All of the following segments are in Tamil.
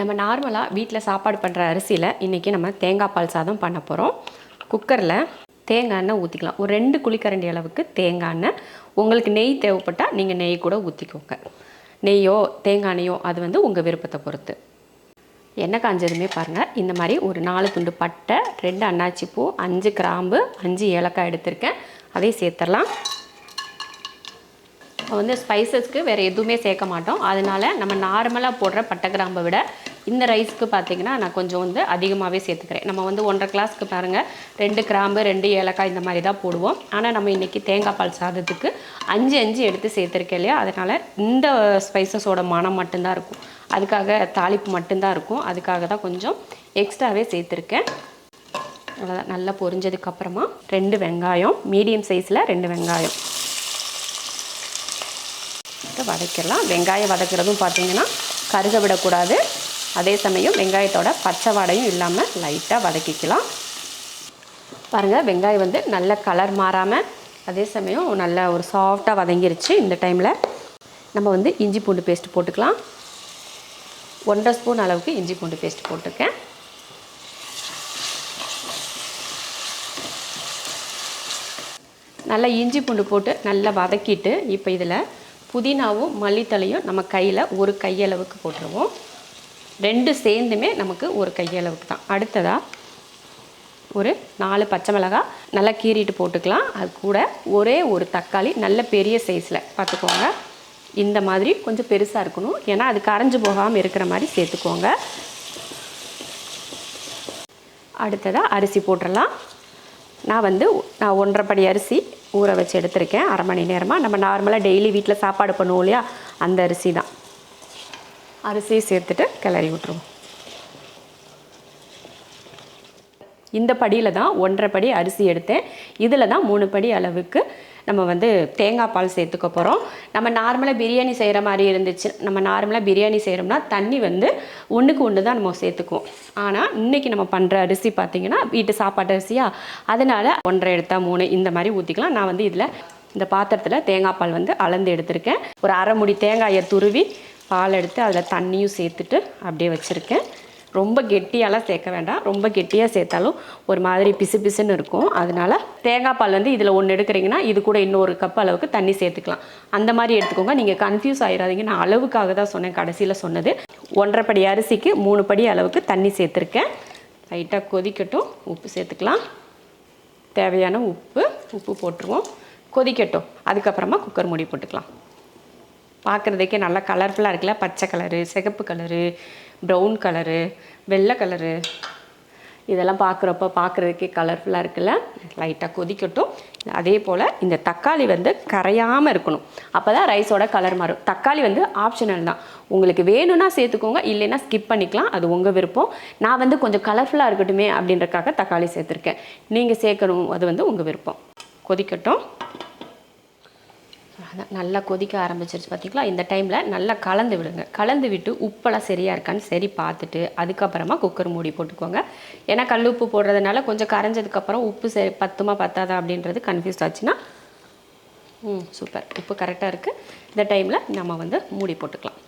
நம்ம நார்மலாக வீட்டில் சாப்பாடு பண்ணுற அரிசியில் இன்றைக்கி நம்ம தேங்காய் பால் சாதம் பண்ண போகிறோம் குக்கரில் தேங்காய் எண்ணெய் ஊற்றிக்கலாம் ஒரு ரெண்டு குழிக்கரண்டி அளவுக்கு தேங்காய் எண்ணெய். உங்களுக்கு நெய் தேவைப்பட்டால் நீங்கள் நெய் கூட ஊற்றிக்கோங்க நெய்யோ தேங்காய் எண்ணெயோ அது வந்து உங்கள் விருப்பத்தை பொறுத்து. எண்ணெய் காஞ்சதுமே பாருங்கள் இந்த மாதிரி ஒரு நாலு துண்டு பட்டை ரெண்டு அன்னாச்சி பூ அஞ்சு கிராம்பு அஞ்சு ஏலக்காய் எடுத்திருக்கேன். அதையும் சேர்த்துடலாம். வந்து ஸ்பைசஸ்க்கு வேறு எதுவுமே சேர்க்க மாட்டோம். அதனால் நம்ம நார்மலாக போடுற பட்டை கிராம்பை விட இந்த ரைஸ்க்கு பார்த்தீங்கன்னா நான் கொஞ்சம் வந்து அதிகமாகவே சேர்த்துக்கிறேன். நம்ம வந்து ஒன்றரை கிளாஸ்க்கு பாருங்கள் ரெண்டு கிராம்பு ரெண்டு ஏலக்காய் இந்த மாதிரி தான் போடுவோம். ஆனால் நம்ம இன்றைக்கி தேங்காய் பால் சாதத்துக்கு அஞ்சு அஞ்சு எடுத்து சேர்த்துருக்கேன் இல்லையா? அதனால் இந்த ஸ்பைசஸோட மனம் மட்டும்தான் இருக்கும். அதுக்காக தாளிப்பு மட்டும்தான் இருக்கும். அதுக்காக தான் கொஞ்சம் எக்ஸ்ட்ராவே சேர்த்துருக்கேன். அவ்வளோதான் நல்லா பொரிஞ்சதுக்கப்புறமா ரெண்டு வெங்காயம் மீடியம் சைஸில் ரெண்டு வெங்காயம். வதக்கிடலாம். வெங்காயம் வதக்கிறதும் பார்த்தீங்கன்னா கருக விடக்கூடாது அதே சமயம் வெங்காயத்தோட பச்சை வாடையும் இல்லாமல் லைட்டாக வதக்கிக்கலாம். பாருங்கள் வெங்காயம் வந்து நல்ல கலர் மாறாமல் அதே சமயம் நல்ல ஒரு சாஃப்டாக வதங்கிருச்சு இந்த டைமில் நம்ம வந்து இஞ்சி பூண்டு பேஸ்ட் போட்டுக்கலாம். ஒன்றரை ஸ்பூன் அளவுக்கு இஞ்சி பூண்டு பேஸ்ட் போட்டுருக்கேன். நல்லா இஞ்சி பூண்டு போட்டு நல்லா வதக்கிட்டு இப்போ இதில் புதினாவும் மல்லித்தலையும் நம்ம கையில் ஒரு கையளவுக்கு போட்டுருவோம். ரெண்டு சேர்ந்துமே நமக்கு ஒரு கையளவுக்கு தான். அடுத்ததாக ஒரு நாலு பச்சை மிளகாய் நல்லா கீறிட்டு போட்டுக்கலாம். அது கூட ஒரே ஒரு தக்காளி நல்ல பெரிய சைஸில் பார்த்துக்கோங்க. இந்த மாதிரி கொஞ்சம் பெருசாக இருக்கணும். ஏன்னா அது கரைஞ்சு போகாமல் இருக்கிற மாதிரி சேர்த்துக்கோங்க. அடுத்ததாக அரிசி போட்டுடலாம் நான் வந்து நான் ஒன்றரை படி அரிசி ஊற வச்சு எடுத்திருக்கேன். அரை மணி நேரமாக நம்ம நார்மலாக டெய்லி வீட்டில் சாப்பாடு பண்ணுவோம் இல்லையா? அந்த அரிசி தான். அரிசியை சேர்த்துட்டு கிளறி விட்ருவோம் இந்த படியில் தான் ஒன்றரை படி அரிசி எடுத்தேன். இதில் தான் மூணு படி அளவுக்கு நம்ம வந்து தேங்காய் பால் சேர்த்துக்க போகிறோம் நம்ம நார்மலாக பிரியாணி செய்கிற மாதிரி இருந்துச்சு நம்ம நார்மலாக பிரியாணி செய்கிறோம்னா தண்ணி வந்து ஒன்றுக்கு ஒன்று தான் நம்ம சேர்த்துக்குவோம். ஆனால் இன்றைக்கி நம்ம பண்ணுற அரிசி பார்த்திங்கன்னா வீட்டு சாப்பாட்டு அரிசியா? அதனால் ஒன்றரை எடுத்தால் மூணு இந்த மாதிரி ஊற்றிக்கலாம் நான் வந்து இதில் இந்த பாத்திரத்தில் தேங்காய் பால் வந்து அளந்து எடுத்திருக்கேன். ஒரு அரை முடி தேங்காயை துருவி பால் எடுத்து அதில் தண்ணியும் சேர்த்துட்டு அப்படியே வச்சுருக்கேன். ரொம்ப கெட்டியாலாம் சேர்க்க வேண்டாம். ரொம்ப கெட்டியாக சேர்த்தாலும் ஒரு மாதிரி பிசு பிசுன்னு இருக்கும். அதனால் தேங்காய் பால் வந்து இதில் ஒன்று எடுக்கிறீங்கன்னா இது கூட இன்னொரு கப் அளவுக்கு தண்ணி சேர்த்துக்கலாம். அந்த மாதிரி எடுத்துக்கோங்க. நீங்கள் கன்ஃபியூஸ் ஆகிடாதீங்க நான் அளவுக்காக தான் சொன்னேன். கடைசியில் சொன்னது. ஒன்றரை படி அரிசிக்கு மூணு படி அளவுக்கு தண்ணி சேர்த்துருக்கேன். லைட்டாக கொதிக்கட்டும். உப்பு சேர்த்துக்கலாம். தேவையான உப்பு உப்பு போட்டுருவோம். கொதிக்கட்டும். அதுக்கப்புறமா குக்கர் மூடி போட்டுக்கலாம். பார்க்குறதுக்கே நல்லா கலர்ஃபுல்லாக இருக்குல்ல? பச்சை கலரு சிகப்பு கலரு ப்ரௌன் கலரு வெள்ளை கலரு இதெல்லாம் பார்க்குறப்ப பார்க்குறதுக்கே கலர்ஃபுல்லாக இருக்குல்ல? லைட்டாக கொதிக்கட்டும். அதே போல் இந்த தக்காளி வந்து கரையாமல் இருக்கணும். அப்போ தான் ரைஸோட கலர் மாறும். தக்காளி வந்து ஆப்ஷனல் தான். உங்களுக்கு வேணும்னா சேர்த்துக்கோங்க இல்லைன்னா ஸ்கிப் பண்ணிக்கலாம். அது உங்கள் விருப்பம். நான் வந்து கொஞ்சம் கலர்ஃபுல்லாக இருக்கட்டுமே அப்படின்றக்காக தக்காளி சேர்த்துருக்கேன். நீங்கள் சேர்க்கணும் அது வந்து உங்கள் விருப்பம். கொதிக்கட்டும். நல்லா கொதிக்க ஆரம்பிச்சிருச்சு பார்த்தீங்களா இந்த டைமில் நல்லா கலந்து விடுங்க. கலந்து விட்டு உப்பெல்லாம் சரியாக இருக்கான்னு சரி பார்த்துட்டு அதுக்கப்புறமா குக்கர் மூடி போட்டுக்கோங்க. ஏன்னா கல் உப்பு போடுறதுனால கொஞ்சம் கரைஞ்சதுக்கப்புறம் உப்பு சரி பத்துமா பத்தாதா அப்படின்றது கன்ஃபியூஸ் ஆச்சுன்னா ம் சூப்பர் உப்பு கரெக்டாக இருக்குது இந்த டைமில் நம்ம வந்து மூடி போட்டுக்கலாம்.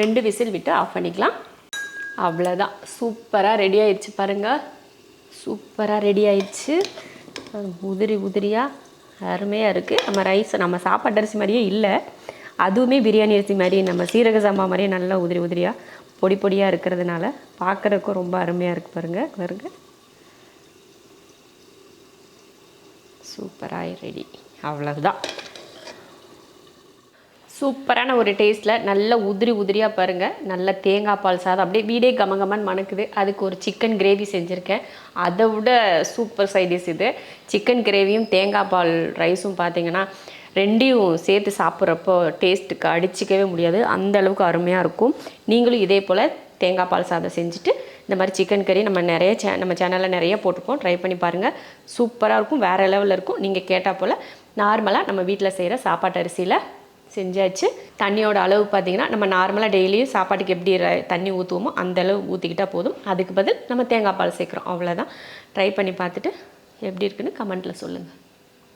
ரெண்டு விசில் விட்டு ஆஃப் பண்ணிக்கலாம். அவ்வளோதான் சூப்பராக ரெடி ஆயிடுச்சு பாருங்கள் சூப்பராக ரெடி ஆயிடுச்சு உதிரி உதிரியாக அருமையாக இருக்குது நம்ம ரைஸ் நம்ம சாப்பாட்டு அரிசி மாதிரியே இல்லை. அதுவுமே பிரியாணி அரிசி மாதிரி நம்ம சீரக சாம்பா மாதிரியே நல்லா உதிரி உதிரியாக பொடி பொடியாக இருக்கிறதுனால பார்க்குறதுக்கும் ரொம்ப அருமையாக இருக்குது பாருங்கள் பாருங்கள் சூப்பராக ரெடி அவ்வளவுதான். சூப்பரான ஒரு டேஸ்ட்டில் நல்ல உதிரி உதிரியாக பாருங்கள் நல்ல தேங்காய் பால் சாதம். அப்படியே வீடே கமகமன் மணக்குது. அதுக்கு ஒரு சிக்கன் கிரேவி செஞ்சுருக்கேன். அதை விட சூப்பர் சைடிஸ் இது. சிக்கன் கிரேவியும் தேங்காய் பால் ரைஸும் பார்த்தீங்கன்னா ரெண்டையும் சேர்த்து சாப்பிட்றப்போ டேஸ்ட்டுக்கு அடிச்சிக்கவே முடியாது. அந்த அளவுக்கு அருமையாக இருக்கும். நீங்களும் இதே போல் தேங்காய் பால் சாதம் செஞ்சுட்டு இந்த மாதிரி சிக்கன் கறி நம்ம நிறைய சே நம்ம சேனலில் நிறைய போட்டிருக்கோம் ட்ரை பண்ணி பாருங்கள் சூப்பராக இருக்கும். வேறு லெவலில் இருக்கும். நீங்கள் கேட்டால் போல் நார்மலாக நம்ம வீட்டில் செய்கிற சாப்பாட்டு அரிசியில் செஞ்சாச்சு. தண்ணியோட அளவு பார்த்தீங்கன்னா நம்ம நார்மலாக டெய்லியும் சாப்பாட்டுக்கு எப்படி ர- தண்ணி ஊற்றுவோமோ அந்த அளவு ஊற்றிக்கிட்டால் போதும். அதுக்கு பதில் நம்ம தேங்காய் பால் சேர்க்குறோம். அவ்வளோதான் ட்ரை பண்ணி பார்த்துட்டு எப்படி இருக்குன்னு கமெண்ட்டில் சொல்லுங்கள்